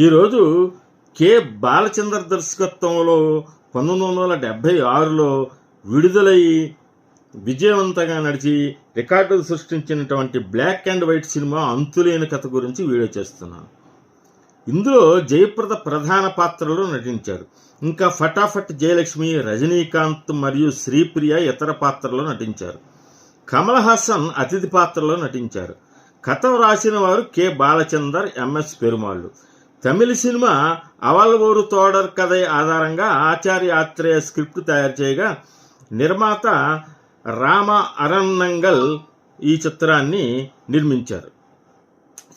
ఈరోజు కె బాలచంద్ర దర్శకత్వంలో పంతొమ్మిది వందల డెబ్భై ఆరులో విడుదలై విజయవంతంగా నడిచి రికార్డులు సృష్టించినటువంటి బ్లాక్ అండ్ వైట్ సినిమా అంతులేని కథ గురించి వీడియో చేస్తున్నాను. ఇందులో జయప్రద ప్రధాన పాత్రలో నటించారు. ఇంకా ఫటాఫట్ జయలక్ష్మి రజనీకాంత్ మరియు శ్రీప్రియ ఇతర పాత్రలో నటించారు. కమల్ హాసన్ అతిథి పాత్రలో నటించారు. కథ వ్రాసిన వారు కె బాలచందర్ ఎంఎస్ పెరుమాళ్ళు. తమిళ సినిమా అవల్ తోడర్ కథ ఆధారంగా ఆచార్య ఆత్రేయ స్క్రిప్ట్ తయారు చేయగా నిర్మాత రామ అరణంగల్ ఈ చిత్రాన్ని నిర్మించారు.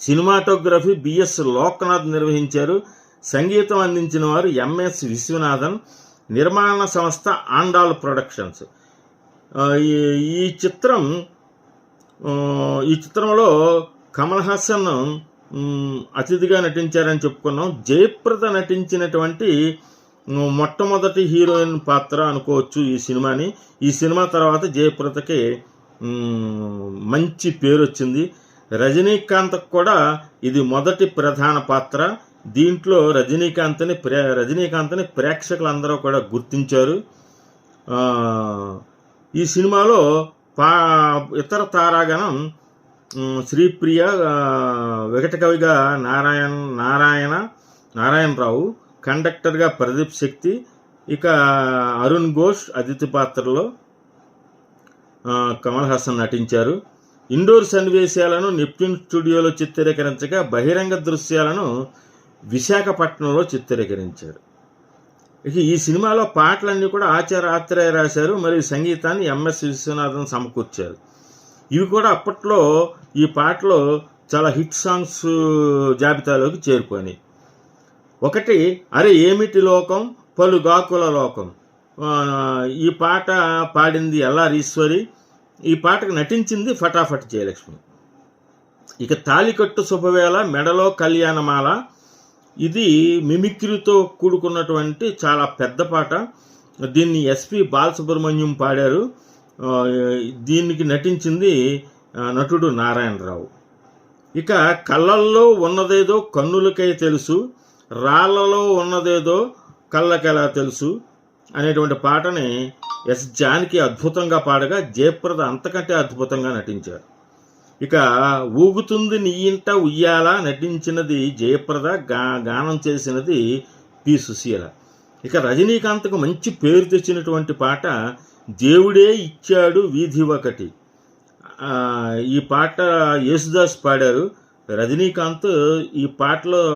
సినిమాటోగ్రఫీ బిఎస్ లోక్నాథ్ నిర్వహించారు. సంగీతం అందించిన వారు ఎంఎస్ విశ్వనాథన్. నిర్మాణ సంస్థ ఆండాల్ ప్రొడక్షన్స్. ఈ చిత్రం ఈ చిత్రంలో కమల్ హాసన్ అతిథిగా నటించారని చెప్పుకున్నాం. జయప్రద నటించినటువంటి మొట్టమొదటి హీరోయిన్ పాత్ర అనుకోవచ్చు ఈ సినిమాని. ఈ సినిమా తర్వాత జయప్రదకి మంచి పేరు వచ్చింది రజనీకాంత్ కూడా ఇది మొదటి ప్రధాన పాత్ర. దీంట్లో రజనీకాంత్ని ప్రే రజనీకాంత్ని ప్రేక్షకులందరూ కూడా గుర్తించారు. ఈ సినిమాలో పా ఇతర తారాగణం శ్రీప్రియ వికట కవిగా నారాయణ నారాయణ నారాయణరావు కండక్టర్గా ప్రదీప్ శక్తి ఇక అరుణ్ ఘోష్ అతిథి పాత్రలో కమల్ హాసన్ నటించారు. ఇండోర్ సన్నివేశాలను నెప్ట్యూన్ స్టూడియోలో చిత్రీకరించగా బహిరంగ దృశ్యాలను విశాఖపట్నంలో చిత్రీకరించారు. ఇక ఈ సినిమాలో పాటలన్నీ కూడా ఆచార్య ఆత్రేయ రాశారు మరియు సంగీతాన్ని ఎంఎస్ విశ్వనాథన్ సమకూర్చారు. ఇవి కూడా అప్పట్లో ఈ పాటలో చాలా హిట్ సాంగ్స్ జాబితాలోకి చేరిపోయినాయి. ఒకటి అరే ఏమిటి లోకం? పలు గాకుల లోకం ఈ పాట పాడింది ఎల్ఆర్ ఈశ్వరి ఈ పాటకు నటించింది ఫటాఫట్ జయలక్ష్మి. ఇక తాలికట్టు శుభవేళ మెడలో కళ్యాణమాల. ఇది మిమిక్రీతో కూడుకున్నటువంటి చాలా పెద్ద పాట. దీన్ని ఎస్పి బాలసుబ్రహ్మణ్యం పాడారు. దీనికి నటించింది నటుడు నారాయణరావు. ఇక కళ్ళల్లో ఉన్నదేదో కన్నులకై తెలుసు రాళ్ళలో ఉన్నదేదో కళ్ళకెలా తెలుసు అనేటువంటి పాటని ఎస్ జానకి అద్భుతంగా పాడగా జయప్రద అంతకంటే అద్భుతంగా నటించారు. ఇక ఊగుతుంది నీ ఇంట ఉయ్యాల నటించినది జయప్రద గా గానం చేసినది పి. సుశీల. ఇక రజనీకాంత్కు మంచి పేరు తెచ్చినటువంటి పాట దేవుడే ఇచ్చాడు వీధి ఒకటి. ఈ పాట యేసుదాస్ పాడారు. రజనీకాంత్ ఈ పాటలో